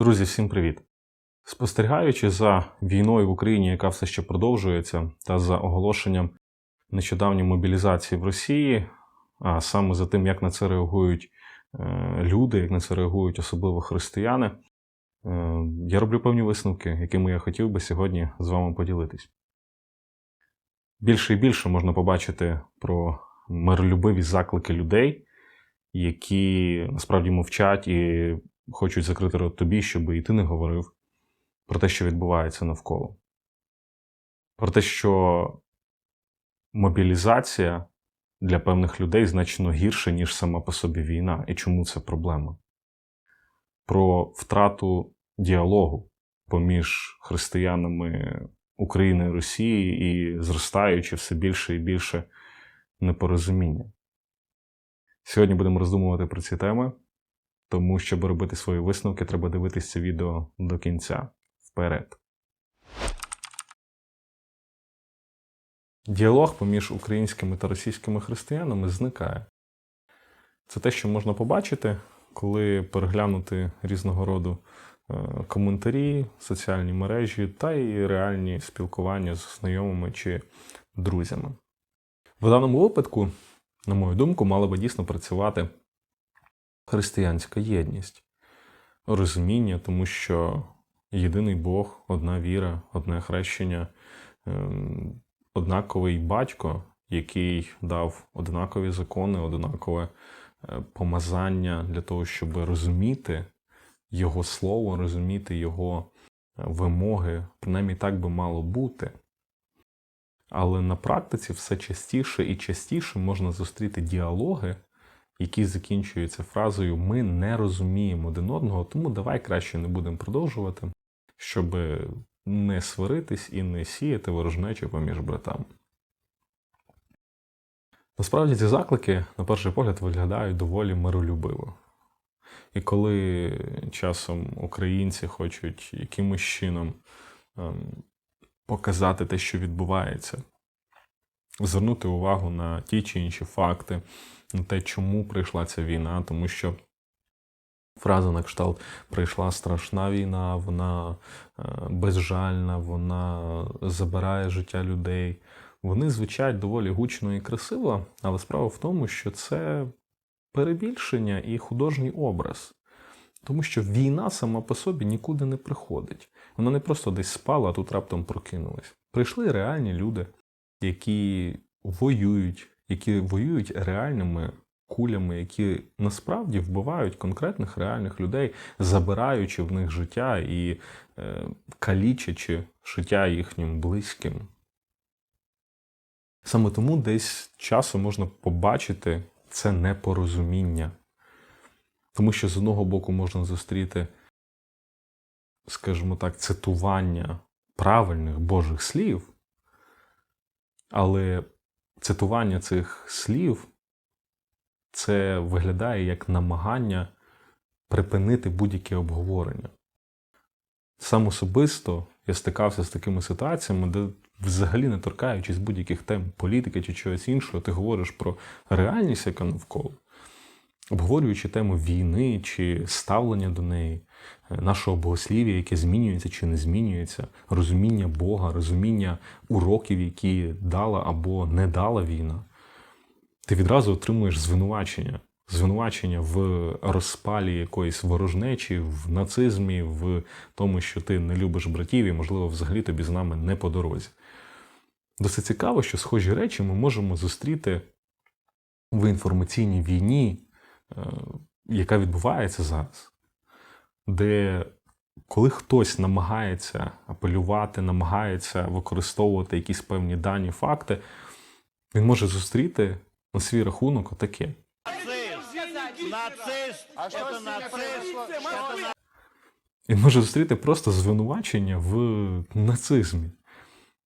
Друзі, всім привіт! Спостерігаючи за війною в Україні, яка все ще продовжується, та за оголошенням нещодавньої мобілізації в Росії, а саме за тим, як на це реагують е, люди, як на це реагують особливо християни, е, я роблю певні висновки, якими я хотів би сьогодні з вами поділитись. Більше і більше можна побачити про миролюбиві заклики людей, які насправді мовчать і хочуть закрити рот тобі, щоб і ти не говорив про те, що відбувається навколо. Про те, що мобілізація для певних людей значно гірша, ніж сама по собі війна, і чому це проблема. Про втрату діалогу поміж християнами України і Росії і зростаючи все більше і більше непорозуміння. Сьогодні будемо роздумувати про ці теми. Тому, щоб робити свої висновки, треба дивитися відео до кінця. Вперед. Діалог поміж українськими та російськими християнами зникає. Це те, що можна побачити, коли переглянути різного роду е, коментарі, соціальні мережі та й реальні спілкування з знайомими чи друзями. В даному випадку, на мою думку, мала би дійсно працювати християнська єдність, розуміння, тому що єдиний Бог, одна віра, одне хрещення, ем, однаковий батько, який дав однакові закони, однакове е, помазання для того, щоб розуміти Його слово, розуміти Його е, вимоги, принаймні так би мало бути. Але на практиці все частіше і частіше можна зустріти діалоги, які закінчуються фразою Ми не розуміємо один одного, тому давай краще не будемо продовжувати, щоб не сваритись і не сіяти ворожнечу поміж братами. Насправді ці заклики, на перший погляд, виглядають доволі миролюбиво. І коли часом українці хочуть якимось чином ем, показати те, що відбувається, звернути увагу на ті чи інші факти, на те, чому прийшла ця війна, тому що фраза на кшталт прийшла страшна війна, вона е, безжальна, вона забирає життя людей. Вони звучать доволі гучно і красиво, але справа в тому, що це перебільшення і художній образ. Тому що війна сама по собі нікуди не приходить. Вона не просто десь спала, а тут раптом прокинулась. Прийшли реальні люди, які воюють, які воюють реальними кулями, які насправді вбивають конкретних реальних людей, забираючи в них життя і е, калічачи життя їхнім близьким. Саме тому десь часом можна побачити це непорозуміння. Тому що з одного боку можна зустріти, скажімо так, цитування правильних Божих слів, але цитування цих слів це виглядає як намагання припинити будь-яке обговорення. Сам особисто я стикався з такими ситуаціями, де взагалі не торкаючись будь-яких тем політики чи чогось іншого, ти говориш про реальність, яка навколо, обговорюючи тему війни чи ставлення до неї, нашого богослів'я, яке змінюється чи не змінюється, розуміння Бога, розуміння уроків, які дала або не дала війна, ти відразу отримуєш звинувачення. Звинувачення в розпалі якоїсь ворожнечі, в нацизмі, в тому, що ти не любиш братів, і, можливо, взагалі тобі з нами не по дорозі. Досить цікаво, що схожі речі ми можемо зустріти в інформаційній війні, е, яка відбувається зараз, де коли хтось намагається апелювати, намагається використовувати якісь певні дані, факти, він може зустріти на свій рахунок отаке. Нацист! А с ними нацист! Він може зустріти просто звинувачення в нацизмі.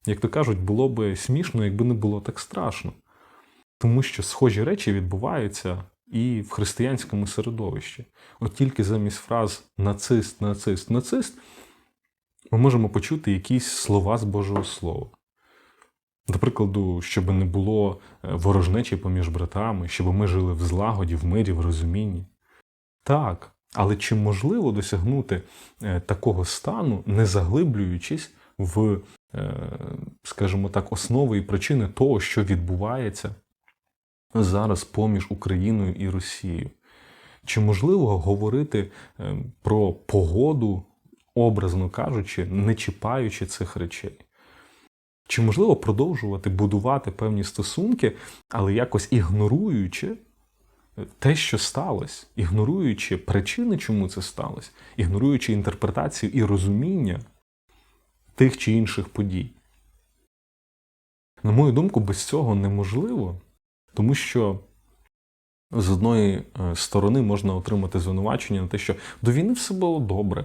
Як то кажуть, було би смішно, якби не було так страшно. Тому що схожі речі відбуваються і в християнському середовищі. От тільки замість фраз нацист, нацист, нацист ми можемо почути якісь слова з Божого Слова. До прикладу, щоб не було е, ворожнечі поміж братами, щоб ми жили в злагоді, в мирі, в розумінні. Так, Але чи можливо досягнути е, такого стану, не заглиблюючись в, е, скажімо так, основи і причини того, що відбувається зараз поміж Україною і Росією? Чи можливо говорити е, про погоду, образно кажучи, не чіпаючи цих речей? Чи можливо продовжувати будувати певні стосунки, але якось ігноруючи те, що сталося, ігноруючи причини, чому це сталося, ігноруючи інтерпретацію і розуміння тих чи інших подій? На мою думку, без цього неможливо, тому що з одної е, сторони можна отримати звинувачення на те, що до війни все було добре.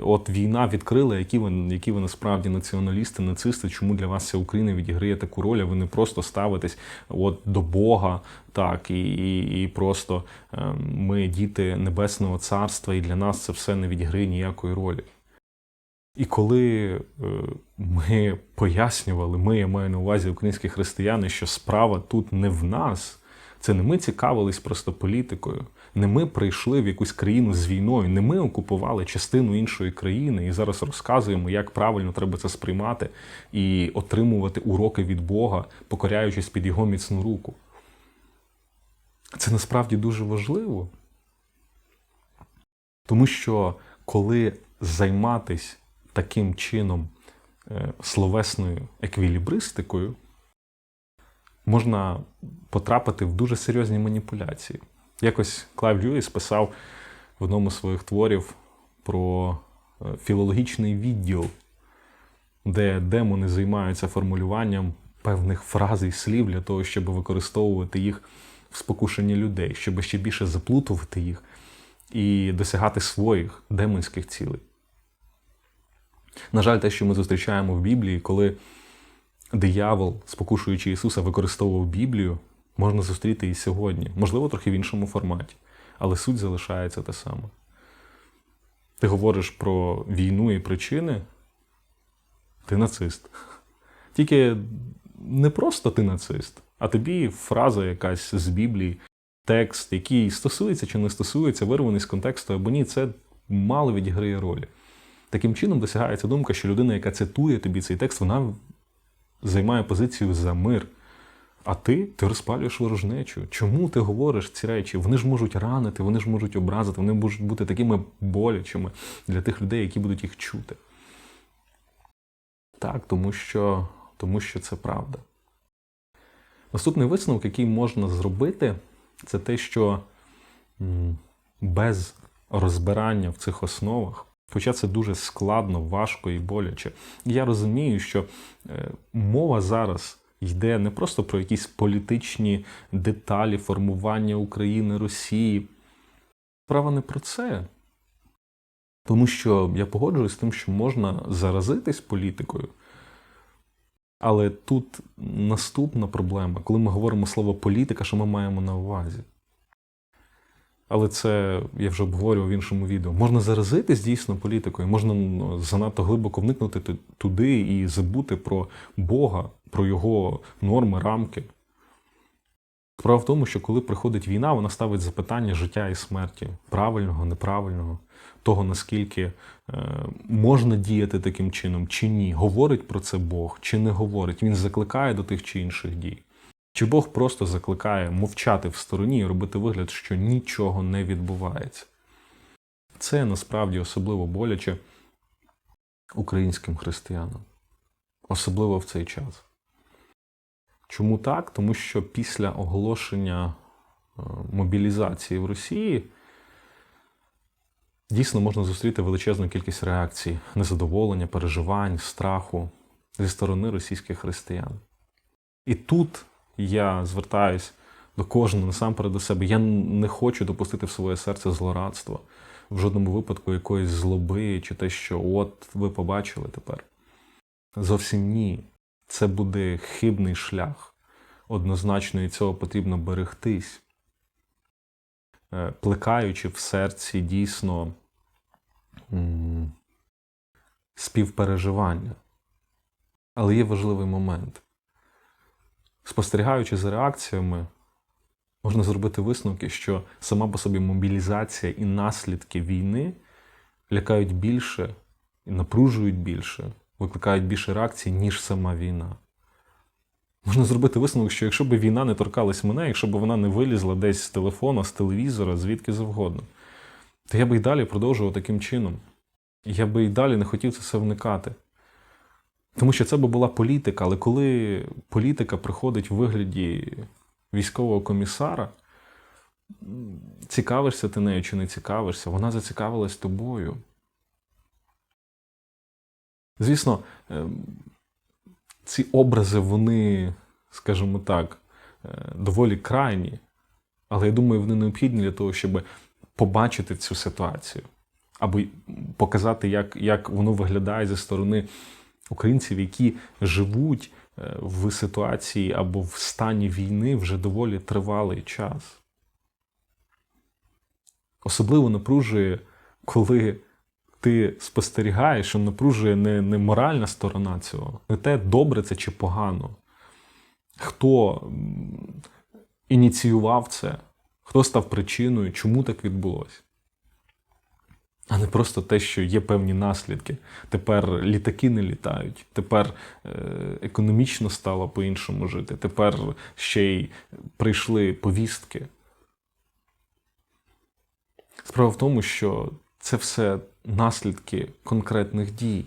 От війна відкрила, які ви, які ви насправді націоналісти, нацисти, чому для вас ця Україна відіграє таку роль, а ви не просто ставитесь от до Бога, так, і, і, і просто е, ми діти Небесного Царства, і для нас це все не відіграє ніякої ролі. І коли е, ми пояснювали, ми я маю на увазі українські християни, що справа тут не в нас. Це не ми цікавились просто політикою, не ми прийшли в якусь країну з війною, не ми окупували частину іншої країни і зараз розказуємо, як правильно треба це сприймати і отримувати уроки від Бога, покоряючись під його міцну руку. Це насправді дуже важливо. Тому що коли займатись таким чином е, словесною еквілібристикою, можна потрапити в дуже серйозні маніпуляції. Якось Клайв Льюіс писав в одному з своїх творів про е, філологічний відділ, де демони займаються формулюванням певних фраз і слів для того, щоб використовувати їх в спокушенні людей, щоб ще більше заплутувати їх і досягати своїх демонських цілей. На жаль, те, що ми зустрічаємо в Біблії, коли диявол, спокушуючи Ісуса, використовував Біблію, можна зустріти і сьогодні. Можливо, трохи в іншому форматі, але суть залишається та сама. Ти говориш про війну і причини, ти нацист. Тільки не просто ти нацист, а тобі фраза якась з Біблії, текст, який стосується чи не стосується, вирваний з контексту або ні, це мало відіграє ролі. Таким чином досягається думка, що людина, яка цитує тобі цей текст, вона займає позицію за мир. А ти ти розпалюєш ворожнечу. Чому ти говориш ці речі? Вони ж можуть ранити, вони ж можуть образити, вони можуть бути такими болячими для тих людей, які будуть їх чути. Так, тому що, тому що це правда. Наступний висновок, який можна зробити, це те, що без розбирання в цих основах Хоча це дуже складно, важко і боляче. Я розумію, що е, мова зараз йде не просто про якісь політичні деталі формування України, Росії. Справа не про це. Тому що я погоджуюсь з тим, що можна заразитись політикою. Але тут наступна проблема, коли ми говоримо слово політика, що ми маємо на увазі. Але це я вже обговорював в іншому відео. Можна заразитись дійсно політикою, можна занадто глибоко вникнути туди і забути про Бога, про його норми, рамки. Справа в тому, що коли приходить війна, вона ставить запитання життя і смерті, правильного, неправильного, того, наскільки е, можна діяти таким чином, чи ні. Говорить про це Бог, чи не говорить. Він закликає до тих чи інших дій. Чи Бог просто закликає мовчати в стороні і робити вигляд, що нічого не відбувається? Це насправді особливо боляче українським християнам, особливо в цей час. Чому так? Тому що після оголошення е, мобілізації в Росії дійсно можна зустріти величезну кількість реакцій, незадоволення, переживань, страху зі сторони російських християн. І тут я звертаюсь до кожного насамперед до себе. Я не хочу допустити в своє серце злорадство, в жодному випадку якоїсь злоби, чи те, що от ви побачили тепер. Зовсім ні. Це буде хибний шлях. Однозначно і цього потрібно берегтись, е, плекаючи в серці дійсно співпереживання. Але є важливий момент спостерігаючи за реакціями Можна зробити висновки, що сама по собі мобілізація і наслідки війни лякають більше і напружують більше, викликають більше реакцій, ніж сама війна. Можна зробити висновок, що якщо б війна не торкалась мене, якщо б вона не вилізла десь з телефона, з телевізора, звідки завгодно, то я би і далі продовжував таким чином. Я би і далі не хотів це все вникати. Тому що це би була політика, але коли політика приходить в вигляді військового комісара, цікавишся ти нею чи не цікавишся, вона зацікавилась тобою. Звісно, ем, ці образи, вони, скажімо так, е, доволі крайні, але я думаю, вони необхідні для того, щоб побачити цю ситуацію, або показати, як, як воно виглядає зі сторони українців, які живуть е, в ситуації або в стані війни вже доволі тривалий час. Особливо напружує, коли ти спостерігаєш, що напружує не, не моральна сторона цього, не те, добре це чи погано. Хто ініціював це, хто став причиною, чому так відбулося. А не просто те, що є певні наслідки. Тепер літаки не літають, тепер е, економічно стало по-іншому жити, тепер ще й прийшли повістки. Справа в тому, що це все наслідки конкретних дій,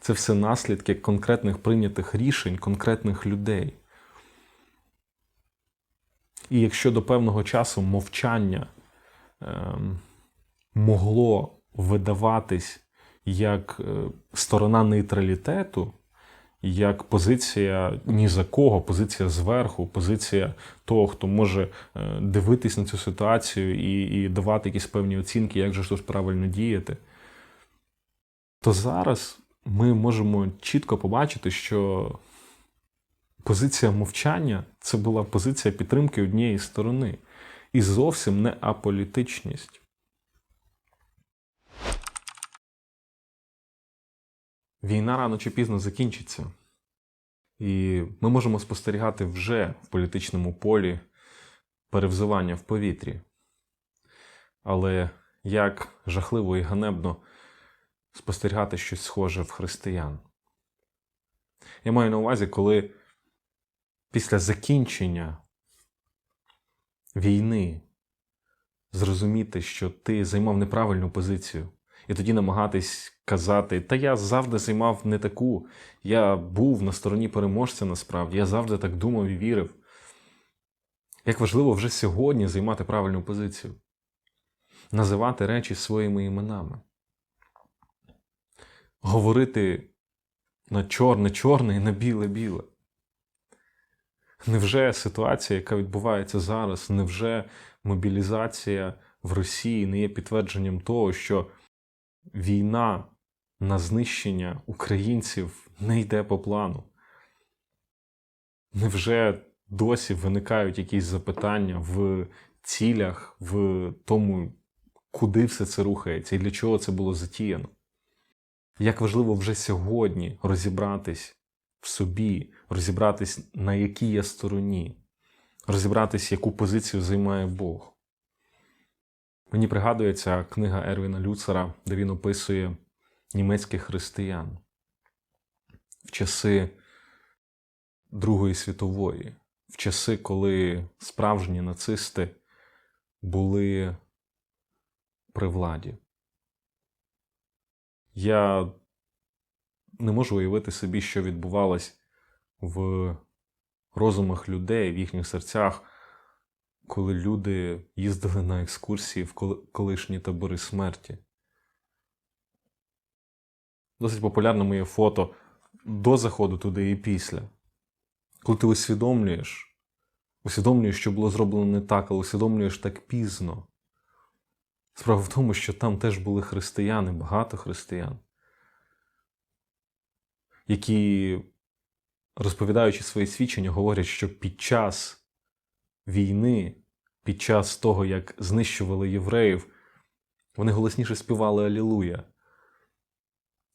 це все наслідки конкретних прийнятих рішень, конкретних людей. І якщо до певного часу мовчання ем, могло видаватись як е, сторона нейтралітету, як позиція ні за кого, позиція зверху, позиція того, хто може е, дивитись на цю ситуацію і, і давати якісь певні оцінки, як же тут правильно діяти, то зараз ми можемо чітко побачити, що позиція мовчання це була позиція підтримки однієї сторони, і зовсім не аполітичність. Війна рано чи пізно закінчиться. І ми можемо спостерігати вже в політичному полі перевзування в повітрі. Але як жахливо і ганебно спостерігати щось схоже в християн. Я маю на увазі, коли після закінчення війни зрозуміти, що ти займав неправильну позицію, і тоді намагатись казати, та я завжди займав не таку, я був на стороні переможця насправді, я завжди так думав і вірив. Як важливо вже сьогодні займати правильну позицію, називати речі своїми іменами, говорити на чорне-чорне і на біле-біле. Невже ситуація, яка відбувається зараз, невже мобілізація в Росії не є підтвердженням того, що війна на знищення українців не йде по плану? Невже досі виникають якісь запитання в цілях, в тому, куди все це рухається і для чого це було затіяно? Як важливо вже сьогодні розібратись в собі, розібратись, на якій я стороні, розібратись, яку позицію займає Бог. Мені пригадується книга Ервіна Люцера, де він описує німецьких християн в часи Другої світової, в часи, коли справжні нацисти були при владі. Я не можу уявити собі, що відбувалось в розумах людей, в їхніх серцях, коли люди їздили на екскурсії в колишні табори смерті. Досить популярним є фото до заходу туди і після. Коли ти усвідомлюєш, усвідомлюєш, що було зроблено не так, але усвідомлюєш так пізно. Справа в тому, що там теж були християни, багато християн, які, розповідаючи свої свідчення, говорять, що під час війни, під час того, як знищували євреїв, вони голосніше співали Алілуя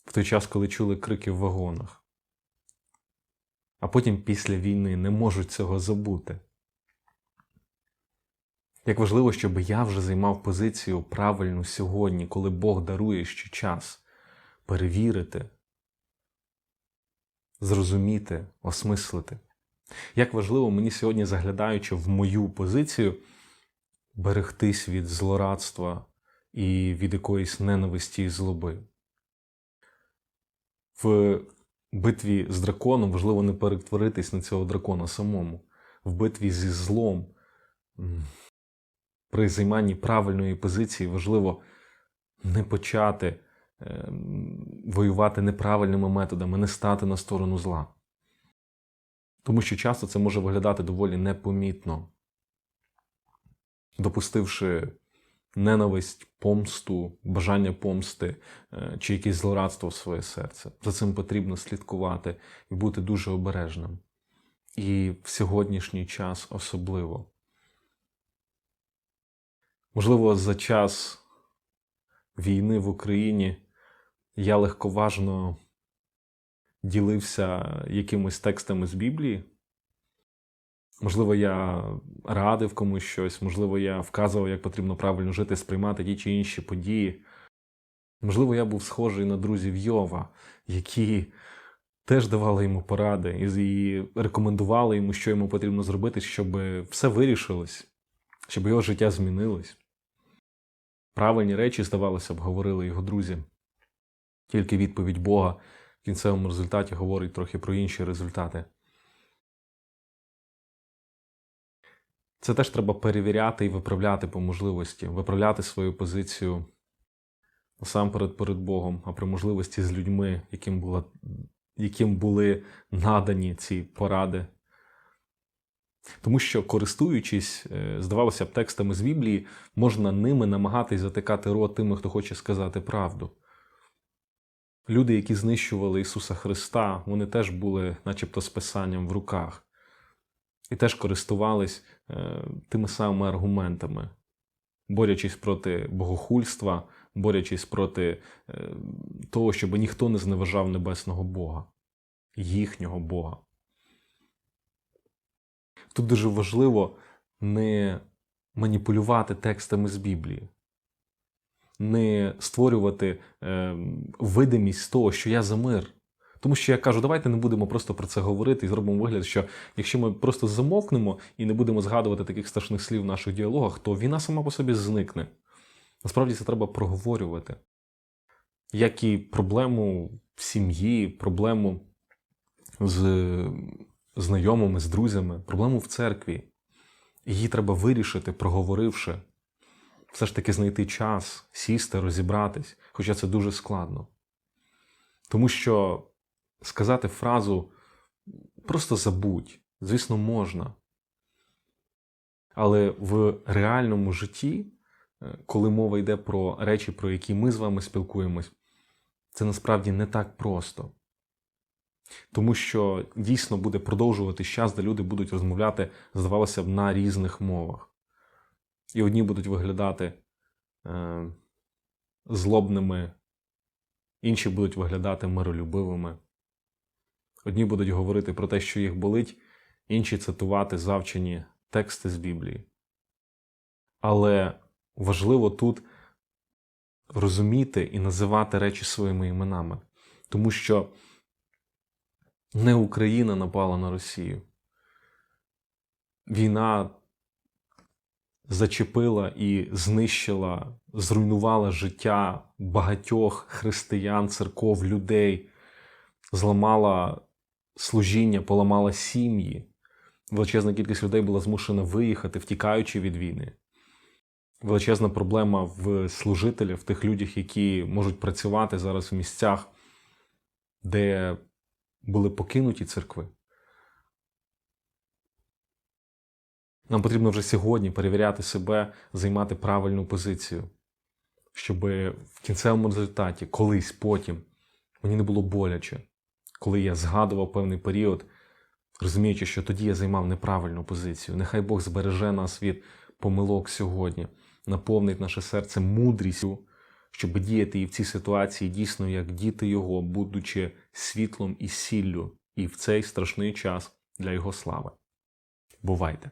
в той час, коли чули крики в вагонах. А потім після війни не можуть цього забути. Як важливо, щоб я вже займав позицію правильну сьогодні, коли Бог дарує ще час перевірити, зрозуміти, осмислити. Як важливо мені сьогодні, заглядаючи в мою позицію, берегтись від злорадства і від якоїсь ненависті і злоби. В битві з драконом важливо не перетворитись на цього дракона самому. В битві зі злом, при займанні правильної позиції важливо не почати воювати неправильними методами, не стати на сторону зла. Тому що часто це може виглядати доволі непомітно, допустивши ненависть, помсту, бажання помсти е, чи якесь злорадство в своє серце. За цим потрібно слідкувати і бути дуже обережним. І в сьогоднішній час особливо. Можливо, за час війни в Україні я легковажно ділився якимось текстами з Біблії. Можливо, я радив комусь щось, можливо, я вказував, як потрібно правильно жити, сприймати ті чи інші події. Можливо, я був схожий на друзів Йова, які теж давали йому поради і рекомендували йому, що йому потрібно зробити, щоб все вирішилось, щоб його життя змінилось. Правильні речі, здавалося б, говорили його друзі. Тільки відповідь Бога в кінцевому результаті говорить трохи про інші результати. Це теж треба перевіряти і виправляти по можливості, виправляти свою позицію насамперед перед Богом, а при можливості з людьми, яким, була, яким були надані ці поради. Тому що, користуючись, е, здавалося б, текстами з Біблії, можна ними намагатись затикати рот тими, хто хоче сказати правду. Люди, які знищували Ісуса Христа, вони теж були, начебто, з писанням в руках, і теж користувались е, тими самими аргументами, борючись проти богохульства, борючись проти е, того, щоб ніхто не зневажав небесного Бога, їхнього Бога. Тут дуже важливо не маніпулювати текстами з Біблії, не створювати е, видимість того, що я за мир. Тому що я кажу, давайте не будемо просто про це говорити і зробимо вигляд, що якщо ми просто замовкнемо і не будемо згадувати таких страшних слів в наших діалогах, то війна сама по собі зникне. Насправді це треба проговорювати. Як і проблему в сім'ї, проблему з знайомими, з друзями, проблему в церкві. Її треба вирішити, проговоривши, все ж таки знайти час, сісти, розібратись, хоча це дуже складно. Тому що сказати фразу просто забудь, звісно, можна. Але в реальному житті, е, коли мова йде про речі, про які ми з вами спілкуємось, це насправді не так просто. Тому що дійсно буде продовжувати час, де люди будуть розмовляти, здавалося б, на різних мовах. І одні будуть виглядати е, злобними, інші будуть виглядати миролюбивими. Одні будуть говорити про те, що їх болить, інші цитувати завчені тексти з Біблії. Але важливо тут розуміти і називати речі своїми іменами. Тому що не Україна напала на Росію. Війна зачепила і знищила, зруйнувала життя багатьох християн, церков, людей, зламала служіння, поламала сім'ї. Величезна кількість людей була змушена виїхати, втікаючи від війни. Величезна проблема в служителях, в тих людях, які можуть працювати зараз в місцях, де були покинуті церкви. Нам потрібно вже сьогодні перевіряти себе, займати правильну позицію, щоб в кінцевому результаті, колись потім, мені не було боляче, коли я згадував певний період, розуміючи, що тоді я займав неправильну позицію. Нехай Бог збереже нас від помилок сьогодні, наповнить наше серце мудрістю щоб діяти і в цій ситуації дійсно як діти Його, будучи світлом і сіллю, і в цей страшний час для Його слави. Бувайте!